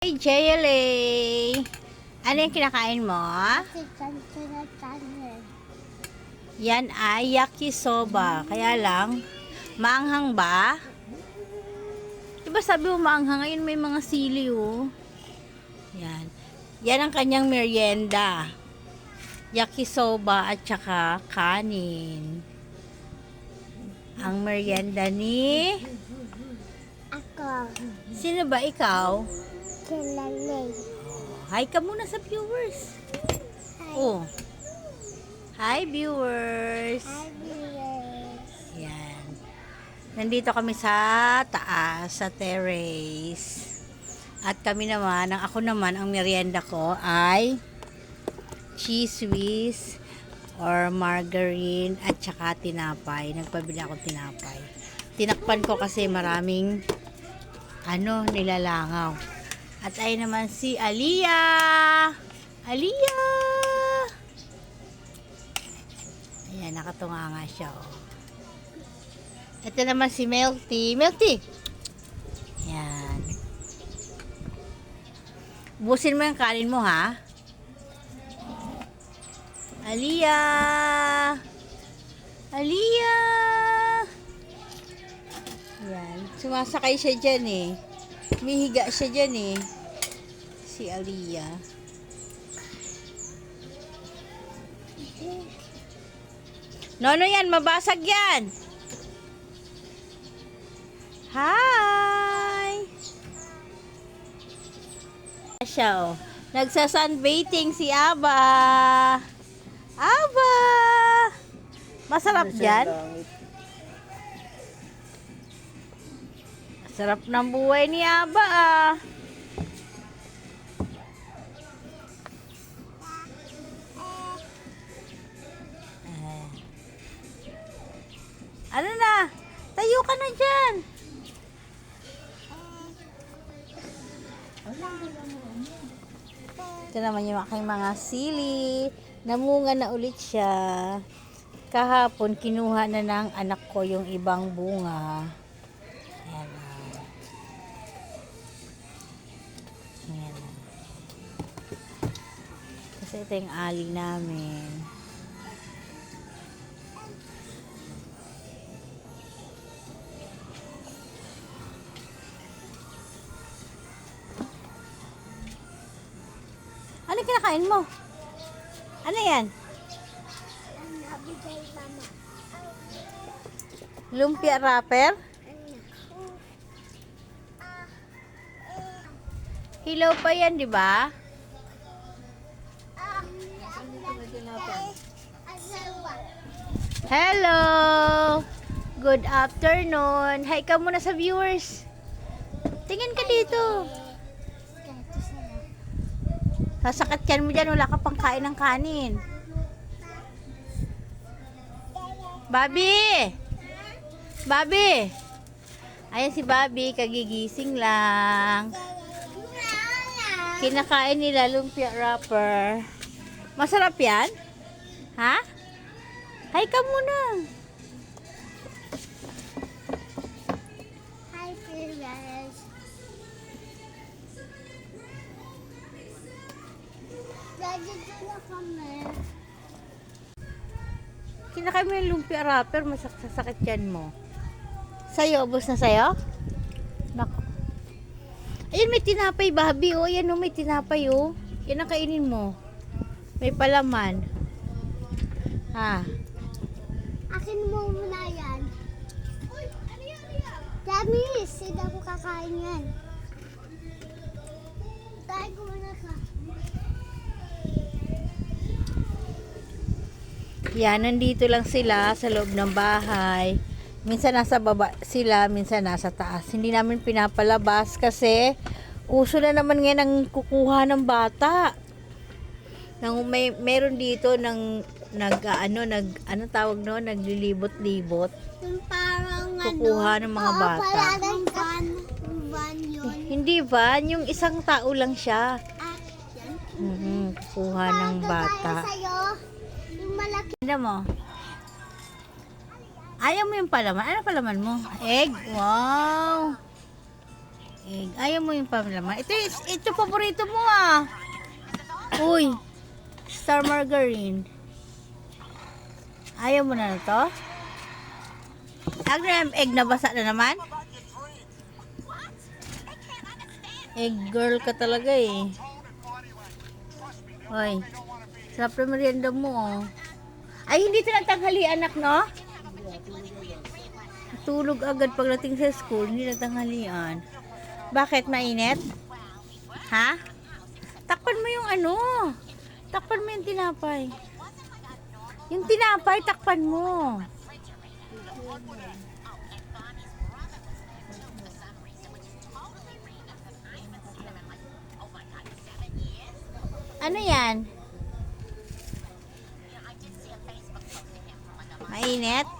Hey, JLA! Ano yung kinakain mo? Yan ay yakisoba. Kaya lang, maanghang ba? Diba sabi mo maanghang? Ngayon may mga sili oh. Yan. Yan ang kanyang merienda. Yakisoba at saka kanin. Ang merienda ni... Ako, Sino ba ikaw? Kilalay. Hi ka muna sa viewers. Hi, Oh. Hi viewers. hi, viewers. Yan. Nandito kami sa taas, sa terrace. At kami naman, ang ako naman, ang merienda ko ay cheese whiz or margarine at saka tinapay. Nagpabili ako tinapay. Tinakpan ko kasi maraming ano, nilalangaw. At ay naman si Aliyah! Aliyah! Ayan, nakatunga nga siya, oh. Ito naman si Melty. Melty! Yan. Busin mo yung kanin mo, ha? Aliyah! Aliyah! Yan. Sumasakay siya dyan, eh. Mihiga siya dyan, eh. Si Aliyah. Nono yan, mabasag yan. Hi! Siya, oh. Nagsasunbathing si Aba. Aba! Masarap dyan? Sarap ng buhay ni Aba, ah. Ah. Ano na? Tayo ka na dyan. Ito naman yung aking mga sili. Namunga na ulit siya. Kahapon, kinuha na ng anak ko yung ibang bunga. Ayan. Kasi ito yung ali namin. Ano kinakain mo? Ano yan? Lumpia wrapper? Hilaw pa yan, di ba? Hello! Good afternoon. Hi ka muna sa viewers. Tingin ka dito. Sasakit yan mo dyan. Wala ka pang kain ng kanin. Bobby! Bobby! Ayan si Bobby. Kagigising lang. Kinakain nila lumpia wrapper. Masarap yan? Ha? Hi ka muna. Hi, viewers. Daddy, na kami. Kinakain mo yung lumpia wrapper. Masasakit yan mo. Sa'yo, ubos na sa'yo? Nako. Ayun, may tinapay, Bobby. Oh, ayan, oh, may tinapay, oh. Yan ang kainin mo. May palaman. Ha? Akin mo muna yan. Damis, hindi ako kakain yan. Kain ko muna ka. Yan, nandito lang sila sa loob ng bahay. Minsan nasa baba sila, minsan nasa taas. Hindi namin pinapalabas kasi uso na naman ngayon ang kukuha ng bata. Nang may meron dito ng nag ano nag ano tawag no naglilibot-libot. Yung parang Kukuha ano. ng mga Oo, bata. parang van. Yung van yun. Hindi ba? Yung isang tao lang siya. Ah. Mhm, kukuha ng bata. Sa'yo, yung malaki. Ano mo? Ayaw mo yung palaman? Ano palaman mo? Egg? Wow! egg. Ayaw mo yung pamlaman. Ito, ito paborito mo ah. Uy. Star margarine. Ayaw mo na na to? Ang egg na basa na naman? Egg girl ka talaga eh. Hoy. Sarap na merienda mo oh. Ay, hindi ito natanghali anak, no? Tulog agad pagdating sa school, hindi natanghalian. Bakit mainit? Ha? Takpan mo yung ano. Takpan mo yung tinapay. Yung tinapay, takpan mo. Ano yan? Mainit?